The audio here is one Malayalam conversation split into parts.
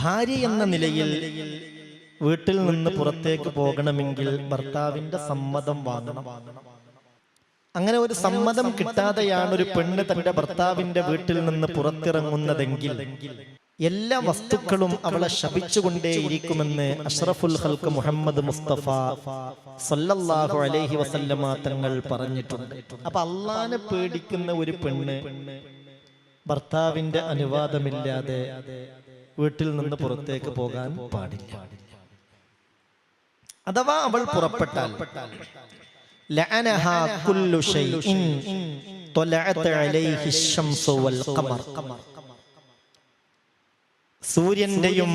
ഭാര്യ എന്ന നിലയിൽ വീട്ടിൽ നിന്ന് പുറത്തേക്ക് പോകണമെങ്കിൽ ഭർത്താവിന്റെ സമ്മതം വാങ്ങണം. അങ്ങനെ ഒരു സമ്മതം കിട്ടാതെയാണ് ഒരു പെണ്ണ് തന്റെ ഭർത്താവിന്റെ വീട്ടിൽ നിന്ന് പുറത്തിറങ്ങുന്നതെങ്കിൽ എല്ലാ വസ്തുക്കളും അവളെ ശപിച്ചുകൊണ്ടേയിരിക്കുമെന്ന് അഷ്റഫുൽ ഹൽക്ക് മുഹമ്മദ് മുസ്തഫ സല്ലല്ലാഹു അലൈഹി വസല്ലമ തങ്ങൾ പറഞ്ഞിട്ടുണ്ട്. അപ്പൊ അള്ളാനെ പേടിക്കുന്ന ഒരു പെണ്ണ് ഭർത്താവിന്റെ അനുവാദമില്ലാതെ വീട്ടിൽ നിന്ന് പുറത്തേക്ക് പോകാൻ പാടില്ല. അഥവാ അവൾ പുറപ്പെട്ടാൽ സൂര്യന്റെയും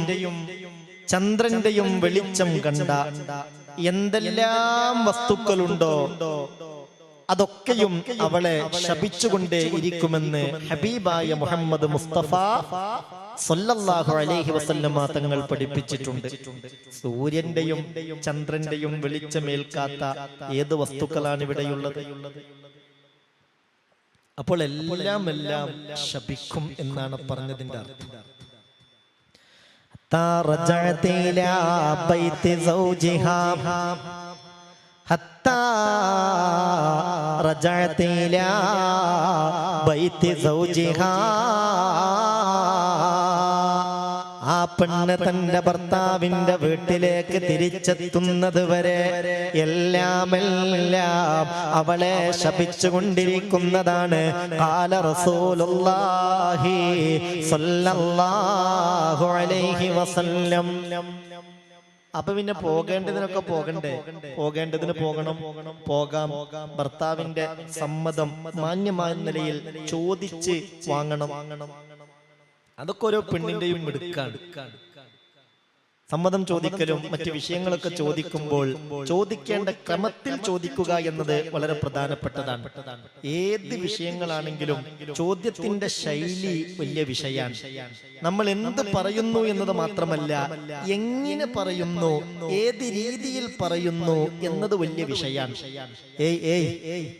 ചന്ദ്രന്റെയും വെളിച്ചം കണ്ട എന്തെല്ലാം വസ്തുക്കളുണ്ടോ? അതൊക്കെയും അവളെ ശപിച്ചുകൊണ്ടേ ഇരിക്കുമെന്ന് ഹബീബായ മുഹമ്മദ് മുസ്തഫ സല്ലല്ലാഹു അലൈഹി വസല്ലമ തങ്ങൾ പഠിപ്പിച്ചിട്ടുണ്ട് സൂര്യന്റെയും ചന്ദ്രന്റെയും വെളിച്ചമേൽക്കാത്ത ഏത് വസ്തുക്കളാണ് ഇവിടെയുള്ളത് അപ്പോൾ എല്ലാം എല്ലാം ശപിക്കും എന്നാണ് പറഞ്ഞതിന്റെ അർത്ഥം حتى رجعت إلى بيت زوجها حتى رجعت إلى بيت زوجها ആ പെണ്ണ് തന്റെ ഭർത്താവിന്റെ വീട്ടിലേക്ക് തിരിച്ചെത്തുന്നത് വരെ എല്ലാം എല്ലാം അവളെ ശപിച്ചുകൊണ്ടിരിക്കുന്നതാണ് കാല റസൂലുള്ളാഹി സ്വല്ലല്ലാഹു അലൈഹി വസല്ലം അപ്പൊ പിന്നെ പോകേണ്ടതിനൊക്കെ പോകണ്ടേ? പോകേണ്ടതിന് പോകണം പോകാം. ഭർത്താവിന്റെ സമ്മതം മാന്യമായ നിലയിൽ ചോദിച്ച് വാങ്ങണം. അതൊക്കെ ഓരോ പെണ്ണിന്റെയും മിടുക്കാണ്. സമ്മതം ചോദിക്കലും മറ്റ് വിഷയങ്ങളൊക്കെ ചോദിക്കുമ്പോൾ ചോദിക്കേണ്ട ക്രമത്തിൽ ചോദിക്കുക എന്നത് വളരെ പ്രധാനപ്പെട്ടതാണ്. ഏത് വിഷയങ്ങളാണെങ്കിലും ചോദ്യത്തിന്റെ ശൈലി വലിയ വിഷയമാണ് നമ്മൾ എന്ത് പറയുന്നു എന്നത് മാത്രമല്ല എങ്ങനെ പറയുന്നു ഏത് രീതിയിൽ പറയുന്നു എന്നത് വലിയ വിഷയമാണ് ഏയ് ഏയ്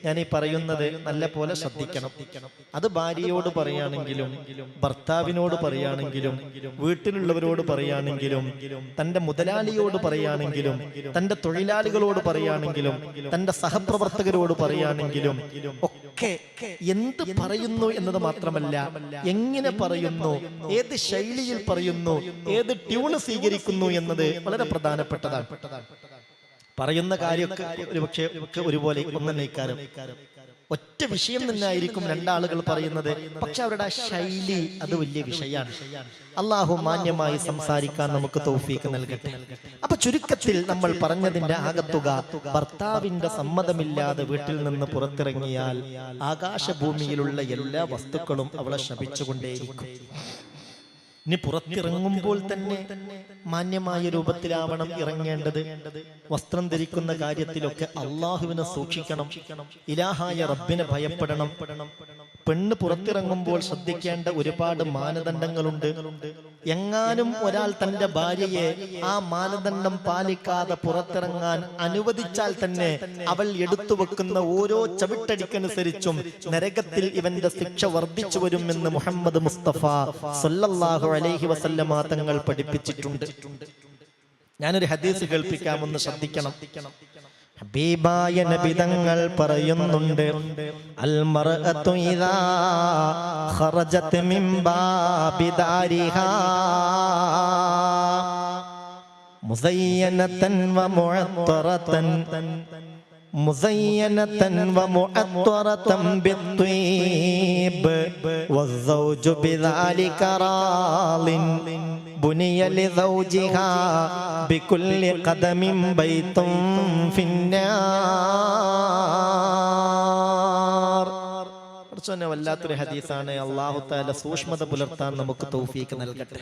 ഞാൻ ഈ പറയുന്നത് നല്ല പോലെ ശ്രദ്ധിക്കണം. അത് ഭാര്യയോട് പറയുകയാണെങ്കിലും ഭർത്താവിനോട് പറയുകയാണെങ്കിലും വീട്ടിലുള്ളവരോട് പറയുകയാണെങ്കിലും തന്റെ മുതലാളിയോട് പറയുകയാണെങ്കിലും തന്റെ തൊഴിലാളികളോട് പറയുകയാണെങ്കിലും തന്റെ സഹപ്രവർത്തകരോട് പറയുകയാണെങ്കിലും ഒക്കെ എന്ത് പറയുന്നു എന്നത് മാത്രമല്ല എങ്ങനെ പറയുന്നു ഏത് ശൈലിയിൽ പറയുന്നു ഏത് ട്യൂണ് സ്വീകരിക്കുന്നു എന്നത് വളരെ പ്രധാനപ്പെട്ടതാണ്. പറയുന്ന കാര്യമൊക്കെ ഒരുപക്ഷെ ഒക്കെ ഒരുപോലെ ഒന്നന്നേക്കാരം ഒറ്റ വിഷയം നിന്നായിരിക്കും രണ്ടാളുകൾ പറയുന്നത്. പക്ഷെ അവരുടെ ആ ശൈലി അത് വലിയ വിഷയമാണ് അള്ളാഹു മാന്യമായി സംസാരിക്കാൻ നമുക്ക് തൗഫീക്ക് നൽകട്ടെ. അപ്പൊ ചുരുക്കത്തിൽ നമ്മൾ പറഞ്ഞതിന്റെ ആകത്തുക ഭർത്താവിന്റെ സമ്മതമില്ലാതെ വീട്ടിൽ നിന്ന് പുറത്തിറങ്ങിയാൽ ആകാശഭൂമിയിലുള്ള എല്ലാ വസ്തുക്കളും അവളെ ശപിച്ചുകൊണ്ടേയിരിക്കും. ഇനി പുറത്തിറങ്ങുമ്പോൾ തന്നെ മാന്യമായ രൂപത്തിലാവണം ഇറങ്ങേണ്ടത്. വസ്ത്രം ധരിക്കുന്ന കാര്യത്തിലൊക്കെ അള്ളാഹുവിനെ സൂക്ഷിക്കണം. ഇലാഹായ റബ്ബിനെ ഭയപ്പെടണം. പെണ്ണ് പുറത്തിറങ്ങുമ്പോൾ ശ്രദ്ധിക്കേണ്ട ഒരുപാട് മാനദണ്ഡങ്ങളുണ്ട്. എങ്ങാനും ഒരാൾ തന്റെ ഭാര്യയെ ആ മാനദണ്ഡം പാലിക്കാതെ പുറത്തിറങ്ങാൻ അനുവദിച്ചാൽ തന്നെ അവൾ എടുത്തു വെക്കുന്ന ഓരോ ചവിട്ടടിക്കനുസരിച്ചും നരകത്തിൽ ഇവന്റെ ശിക്ഷ വർദ്ധിച്ചു വരുമെന്ന് മുഹമ്മദ് മുസ്തഫ സല്ലല്ലാഹു അലൈഹി വസല്ലമ തങ്ങൾ പഠിപ്പിച്ചിട്ടുണ്ട്. ഞാനൊരു ഹദീസ് കേൾപ്പിക്കാമെന്ന് ശ്രദ്ധിക്കണം. ഹബീബായ നബിതങ്ങൾ പറയുന്നുണ്ട് അൽ മർഅതു ഇദാ ഖറജത് മിൻ ബാബി ദാരിഹാ മുസയ്യനതൻ വമുഅത്തറതൻ مزينة ومعطرة بالطيب والزوج بذلك راض بني لزوجها بكل قدم بيت في النار കുറച്ചൊന്നെ വല്ലാത്തൊരു ഹദീസാണ് അള്ളാഹു താല സൂക്ഷ്മത പുലർത്താൻ നമുക്ക് തൗഫീക്ക് നൽകട്ടെ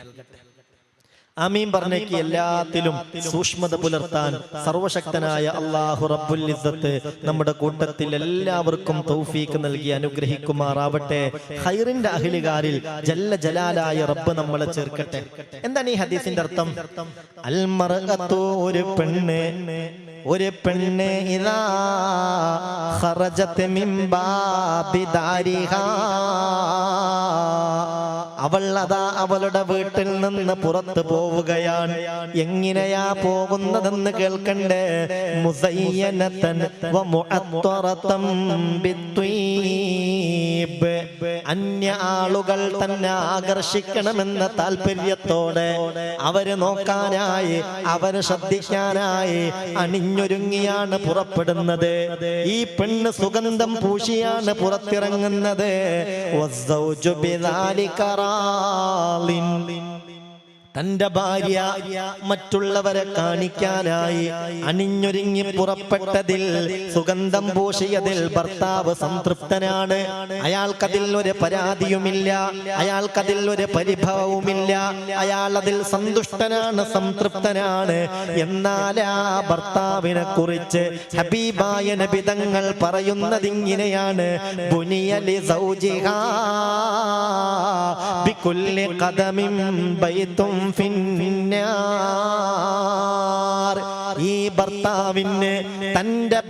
ആമീൻ പറഞ്ഞേക്ക് എല്ലാത്തിലും സൂക്ഷ്മത പുലർത്താൻ സർവശക്തനായ അള്ളാഹു റബ്ബുൽ ഇസ്സത്ത് നമ്മുടെ കൂട്ടത്തിൽ എല്ലാവർക്കും തൗഫീക്ക് നൽകി അനുഗ്രഹിക്കുമാറാവട്ടെ. ഹൈറിന്റെ അഹിലുകാരിൽ ജല്ല ജലാലായ റബ്ബ് നമ്മളെ ചേർക്കട്ടെ. എന്താണ് ഈ ഹദീസിന്റെ അർത്ഥം? അൽമറകത്തോ ഒരു പെണ്ണ് ഒരു പെണ്ണ് ഇതാ ഖറജത്ത് മിൻ ബാബി ദാരിഹാ. അവൾ അതാ അവളുടെ വീട്ടിൽ നിന്ന് പുറത്തു പോവുകയാണ് എങ്ങനെയാ പോകുന്നതെന്ന് കേൾക്കണ്ടേ മുസയ്യനത്തൻ. അന്യ ആളുകൾ തന്നെ ആകർഷിക്കണമെന്ന താല്പര്യത്തോടെ അവർ നോക്കാനായി അവർ ശ്രദ്ധിക്കാനായി അണിഞ്ഞൊരുങ്ങിയാണ് പുറപ്പെടുന്നത് ഈ പെണ്ണ് സുഗന്ധം പൂശിയാണ് പുറത്തിറങ്ങുന്നത്. തന്റെ ഭാര്യ മറ്റുള്ളവരെ കാണിക്കാനായി അണിഞ്ഞൊരുങ്ങി പുറപ്പെട്ടതിൽ സുഗന്ധം പൂശിയതിൽ ഭർത്താവ് സംതൃപ്തനാണ്. അയാൾക്കതിൽ ഒരു പരാതിയുമില്ല അയാൾക്കതിൽ ഒരു പരിഭവവുമില്ല അയാൾ അതിൽ സന്തുഷ്ടനാണ് സംതൃപ്തനാണ്. എന്നാൽ ആ ഭർത്താവിനെ കുറിച്ച് ഹബീബായ നബിതങ്ങൾ പറയുന്നത് ഇങ്ങനെയാണ് ബുനിയലി സൗജിഹാ ബൈത്തും ഫിന്നാർ ഈ ഭർത്താവിന് തന്റെ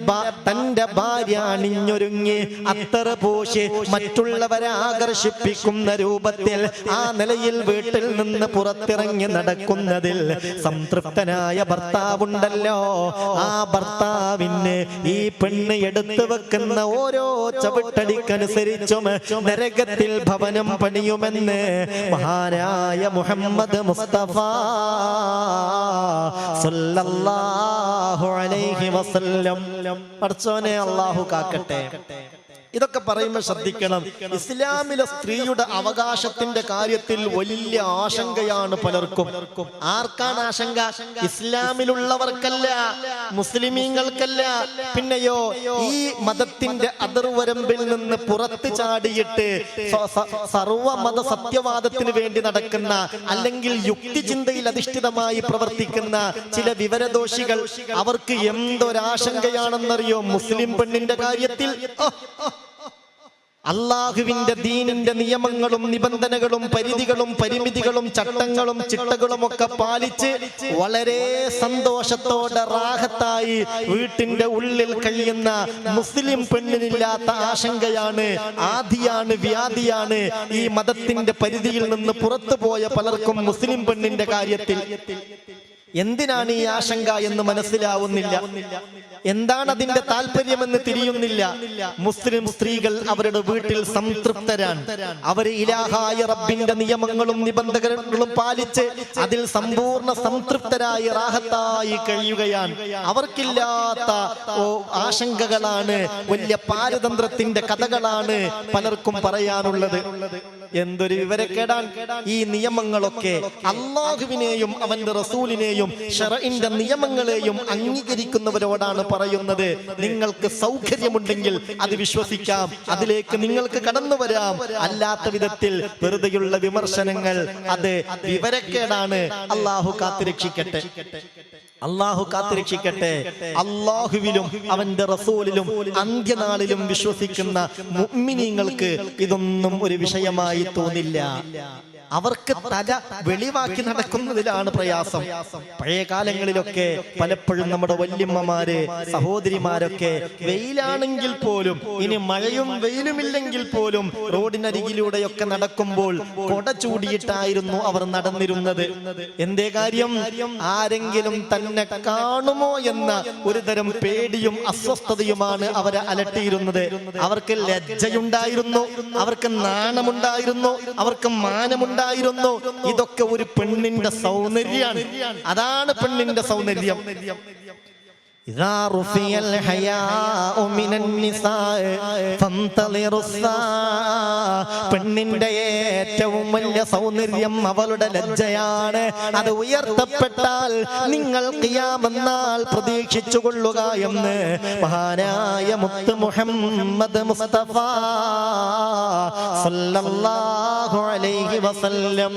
തന്റെ ഭാര്യ അണിഞ്ഞൊരുങ്ങി അത്തറ പൂശി മറ്റുള്ളവരെ ആകർഷിപ്പിക്കുന്ന രൂപത്തിൽ ആ നിലയിൽ വീട്ടിൽ നിന്ന് പുറത്തിറങ്ങി നടക്കുന്നതിൽ സംതൃപ്തനായ ഭർത്താവുണ്ടല്ലോ. ആ ഭർത്താവിന് ഈ പെണ്ണ് എടുത്തു വെക്കുന്ന ഓരോ ചവിട്ടടിക്കനുസരിച്ചും നരകത്തിൽ ഭവനം പണിയുമെന്ന് മഹാനായ മുഹമ്മദ് മുസ്തഫ സല്ലല്ലാഹു അലൈഹി വസല്ലം. പഠിച്ചോനെ അള്ളാഹു കാക്കട്ടെ. ഇതൊക്കെ പറയുമ്പോൾ ശ്രദ്ധിക്കണം. ഇസ്ലാമിലെ സ്ത്രീയുടെ അവകാശത്തിന്റെ കാര്യത്തിൽ വലിയ ആശങ്കയാണ് പലർക്കും. ആർക്കാണ് ആശങ്ക? ഇസ്ലാമിലുള്ളവർക്കല്ല മുസ്ലിമീങ്ങൾക്കല്ല. പിന്നെയോ ഈ മതത്തിന്റെ അതിർവരമ്പിൽ നിന്ന് പുറത്തു ചാടിയിട്ട് സർവമത സത്യവാദത്തിന് വേണ്ടി നടക്കുന്ന അല്ലെങ്കിൽ യുക്തിചിന്തയിൽ അധിഷ്ഠിതമായി പ്രവർത്തിക്കുന്ന ചില വിവരദോഷികൾ അവർക്ക് എന്തൊരാശങ്കയാണെന്നറിയോ? മുസ്ലിം പെണ്ണിന്റെ കാര്യത്തിൽ. അള്ളാഹുവിന്റെ ദീനിന്റെ നിയമങ്ങളും നിബന്ധനകളും പരിധികളും പരിമിതികളും ചട്ടങ്ങളും ചിട്ടകളും ഒക്കെ പാലിച്ച് വളരെ സന്തോഷത്തോടെ റാഹത്തായി വീട്ടിന്റെ ഉള്ളിൽ കഴിയുന്ന മുസ്ലിം പെണ്ണിനില്ലാത്ത ആശങ്കയാണ് ആദിയാണ് വ്യാധിയാണ് ഈ മതത്തിന്റെ പരിധിയിൽ നിന്ന് പുറത്തു പോയ പലർക്കും മുസ്ലിം പെണ്ണിന്റെ കാര്യത്തിൽ. എന്തിനാണ് ഈ ആശങ്ക എന്ന് മനസ്സിലാവുന്നില്ല. എന്താണ് അതിന്റെ താല്പര്യമെന്ന് തിരിയുന്നില്ല. മുസ്ലിം സ്ത്രീകൾ അവരുടെ വീട്ടിൽ സംതൃപ്തരാണ്. അവർ ഇലാഹായ റബ്ബിന്റെ നിയമങ്ങളും നിബന്ധനകളും പാലിച്ച് അതിൽ സമ്പൂർണ സംതൃപ്തരായി റാഹത്തായി കഴിയുകയാണ്. അവർക്കില്ലാത്ത ആശങ്കകളാണ്. വലിയ പാരതന്ത്രത്തിന്റെ കഥകളാണ് പലർക്കും പറയാനുള്ളത്. എന്തൊരു വിവരക്കേടാൻ ഈ നിയമങ്ങളൊക്കെ അള്ളാഹുവിനെയും അവന്റെ റസൂലിനെയും ഷറഇന്റെ നിയമങ്ങളെയും അംഗീകരിക്കുന്നവരോടാണ് പറയുന്നത്. നിങ്ങൾക്ക് സൗകര്യമുണ്ടെങ്കിൽ അത് വിശ്വസിക്കാം. അതിലേക്ക് നിങ്ങൾക്ക് കടന്നു വരാം. അല്ലാത്ത വിധത്തിൽ വെറുതെയുള്ള വിമർശനങ്ങൾ അത് വിവരക്കേടാണ്. അള്ളാഹു കാത്തുരക്ഷിക്കട്ടെ. അള്ളാഹു കാത്തുരക്ഷിക്കട്ടെ. അള്ളാഹുവിലും അവന്റെ റസൂലിലും അന്ത്യനാളിലും വിശ്വസിക്കുന്ന മുഅ്മിനീങ്ങൾക്ക് ഇതൊന്നും ഒരു വിഷയമായി തോന്നില്ല. അവർക്ക് തല വെളിവാക്കി നടക്കുന്നതിലാണ് പ്രയാസം. പഴയ കാലങ്ങളിലൊക്കെ പലപ്പോഴും നമ്മുടെ വല്യമ്മമാര് സഹോദരിമാരൊക്കെ വെയിലാണെങ്കിൽ പോലും ഇനി മഴയും വെയിലുമില്ലെങ്കിൽ പോലും റോഡിനരികിലൂടെയൊക്കെ നടക്കുമ്പോൾ കൊട ചൂടിയിട്ടായിരുന്നു അവർ നടന്നിരുന്നത്. എന്തേ കാര്യം? ആരെങ്കിലും തന്നെ കാണുമോ എന്ന ഒരു തരം പേടിയും അസ്വസ്ഥതയുമാണ് അവരെ അലട്ടിയിരുന്നത്. അവർക്ക് ലജ്ജയുണ്ടായിരുന്നു. അവർക്ക് നാണമുണ്ടായിരുന്നു. അവർക്ക് മാനമുണ്ടായിരുന്നു. ഇതൊക്കെ ഒരു പെണ്ണിന്റെ സൗന്ദര്യമാണ്. അതാണ് പെണ്ണിന്റെ സൗന്ദര്യം. إذا رفي الحياء من النساء فانتظروا الساعة പെണ്ണിന്റെ ഏറ്റവും വലിയ സൗന്ദര്യം അവളുടെ ലജ്ജയാണ് അത് ഉയർത്തപ്പെട്ടാൽ നിങ്ങൾ കിയാമെന്നാൽ പ്രതീക്ഷിച്ചു കൊള്ളുക എന്ന് മഹാനായ മുത്ത് മുഹമ്മദ് മുസ്തഫ സല്ലല്ലാഹു അലൈഹി വസല്ലം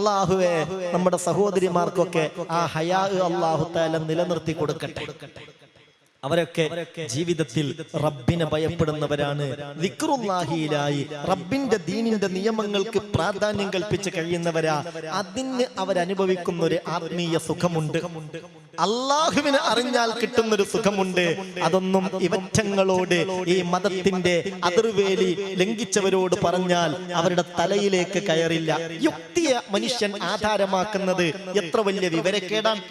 അള്ളാഹുവേ നമ്മുടെ സഹോദരിമാർക്കൊക്കെ ആ ഹയാ അള്ളാഹു താല നിലനിർത്തി കൊടുക്കട്ടെ അവരൊക്കെ ജീവിതത്തിൽ റബ്ബിനെ ഭയപ്പെടുന്നവരാണ്. വിക്രുല്ലാഹിയിലായി റബ്ബിന്റെ ദീനിന്റെ നിയമങ്ങൾക്ക് പ്രാധാന്യം കൽപ്പിച്ച് കഴിയുന്നവരാ. അതിന് അവരനുഭവിക്കുന്ന ഒരു ആത്മീയ സുഖമുണ്ട്. അള്ളാഹുവിനെ അറിഞ്ഞാൽ കിട്ടുന്ന ഒരു സുഖമുണ്ട്. അതൊന്നും ഇവറ്റങ്ങളോട് ഈ മതത്തിന്റെ അതിർവേലി ലംഘിച്ചവരോട് പറഞ്ഞാൽ അവരുടെ തലയിലേക്ക് കയറില്ല. യുക്തിയെ മനുഷ്യൻ ആധാരമാക്കുന്നത് എത്ര വലിയ വിവരക്കേടാണ്.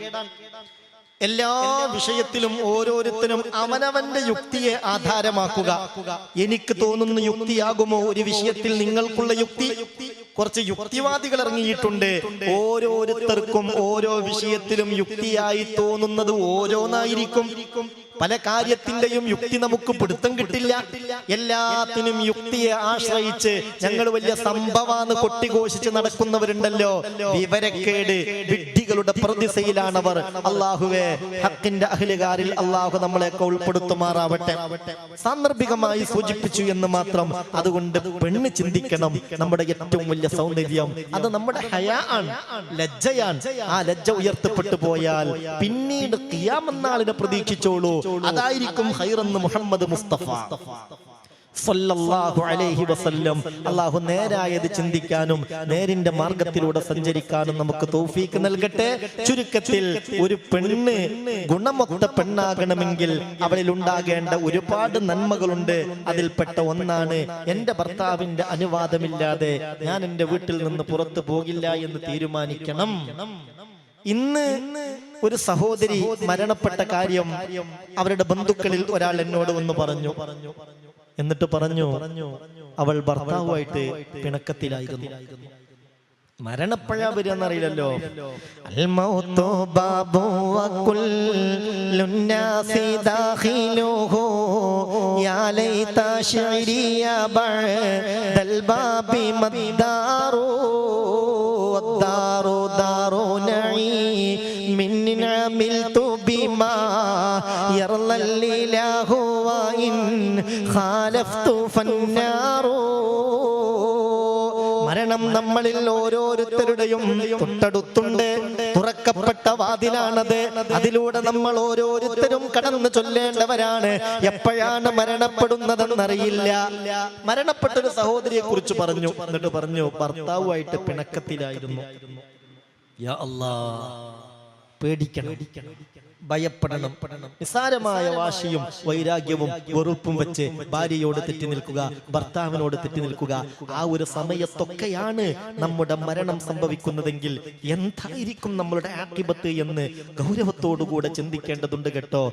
എല്ലാ വിഷയത്തിലും ഓരോരുത്തരും അവനവന്റെ യുക്തിയെ ആധാരമാക്കുക. എനിക്ക് തോന്നുന്ന യുക്തിയാകുമോ ഒരു വിഷയത്തിൽ നിങ്ങൾക്കുള്ള യുക്തി കുറച്ച് യുക്തിവാദികൾ ഇറങ്ങിയിട്ടുണ്ട്. ഓരോരുത്തർക്കും ഓരോ വിഷയത്തിലും യുക്തിയായി തോന്നുന്നത് ഓരോന്നായിരിക്കും. പല കാര്യത്തിന്റെയും യുക്തി നമുക്ക് പിടുത്തം കിട്ടില്ല. എല്ലാത്തിനും യുക്തിയെ ആശ്രയിച്ച് ഞങ്ങൾ വലിയ സംഭവാന്ന് കൊട്ടിഘോഷിച്ച് നടക്കുന്നവരുണ്ടല്ലോ. വിവരക്കേട് വിഡ്ഢികളുടെ പ്രതിസയിലാണവർ. അള്ളാഹുവെ ഹക്കിന്റെ അഖിലുകാരിൽ അള്ളാഹു നമ്മളെയൊക്കെ ഉൾപ്പെടുത്തുമാറാവട്ടെ. സാന്ദർഭികമായി സൂചിപ്പിച്ചു എന്ന് മാത്രം അതുകൊണ്ട് പെണ്ണ് ചിന്തിക്കണം. നമ്മുടെ ഏറ്റവും വലിയ സൗന്ദര്യം. അത് നമ്മുടെ ഹയാ ആണ്. ലജ്ജയാണ്. ആ ലജ്ജ ഉയർത്തപ്പെട്ടു പോയാൽ പിന്നീട് കിയാമെന്നാളിനെ പ്രതീക്ഷിച്ചോളൂ. അതായിരിക്കും ഹൈറെന്ന് മുഹമ്മദ് മുസ്തഫ. സല്ലല്ലാഹു അലൈഹി വസല്ലം. അള്ളാഹു നേരായത് ചിന്തിക്കാനും നേരിന്റെ മാർഗത്തിലൂടെ സഞ്ചരിക്കാനും നമുക്ക് തൗഫീക്ക് നൽകട്ടെ. ചുരുക്കത്തിൽ ഒരു പെണ്ണ് ഗുണമൊത്ത പെണ്ണാകണമെങ്കിൽ അവളിൽ ഉണ്ടാകേണ്ട ഒരുപാട് നന്മകളുണ്ട്. അതിൽപ്പെട്ട ഒന്നാണ് എന്റെ ഭർത്താവിന്റെ അനുവാദമില്ലാതെ ഞാൻ എന്റെ വീട്ടിൽ നിന്ന് പുറത്തു പോകില്ല എന്ന് തീരുമാനിക്കണം. ഇന്ന് ഒരു സഹോദരി മരണപ്പെട്ട കാര്യം അവരുടെ ബന്ധുക്കളിൽ ഒരാൾ എന്നോട് വന്ന് പറഞ്ഞു. എന്നിട്ട് പറഞ്ഞു അവൾ ഭർത്താവുമായിട്ട് പിണക്കത്തിലായിരുന്നു. മരണപ്പഴ വരികയെന്നറിയില്ലല്ലോ അൽമൗത്തു ബാബു മദ്ദാറു. عملت بما يرضى الإله وإن خالفت فالنار മരണം നമ്മളിൽ ഓരോരുത്തരുടെയും തൊട്ടടുത്തുണ്ട് തുറക്കപ്പെട്ട വാതിലാണത് അതിലൂടെ നമ്മൾ ഓരോരുത്തരും കടന്നു ചൊല്ലേണ്ടവരാണ് എപ്പോഴാണ് മരണപ്പെടുന്നതെന്നറിയില്ല മരണപ്പെട്ട ഒരു സഹോദരിയെ കുറിച്ച് പറഞ്ഞു എന്നിട്ട് പറഞ്ഞു ഭർത്താവുമായിട്ട് പിണക്കത്തിലായിരുന്നു യാ അല്ലാ പേടിക്കണം. ഭയപ്പെടണം. നിസാരമായ വാശിയും വൈരാഗ്യവും വെറുപ്പും വെച്ച് ഭാര്യയോട് തെറ്റി നിൽക്കുക ഭർത്താവിനോട് തെറ്റി നിൽക്കുക ആ ഒരു സമയത്തൊക്കെയാണ് നമ്മുടെ മരണം സംഭവിക്കുന്നതെങ്കിൽ എന്തായിരിക്കും നമ്മളുടെ ആക്ഷിപത്ത് എന്ന് ഗൗരവത്തോടുകൂടെ ചിന്തിക്കേണ്ടതുണ്ട് കേട്ടോ.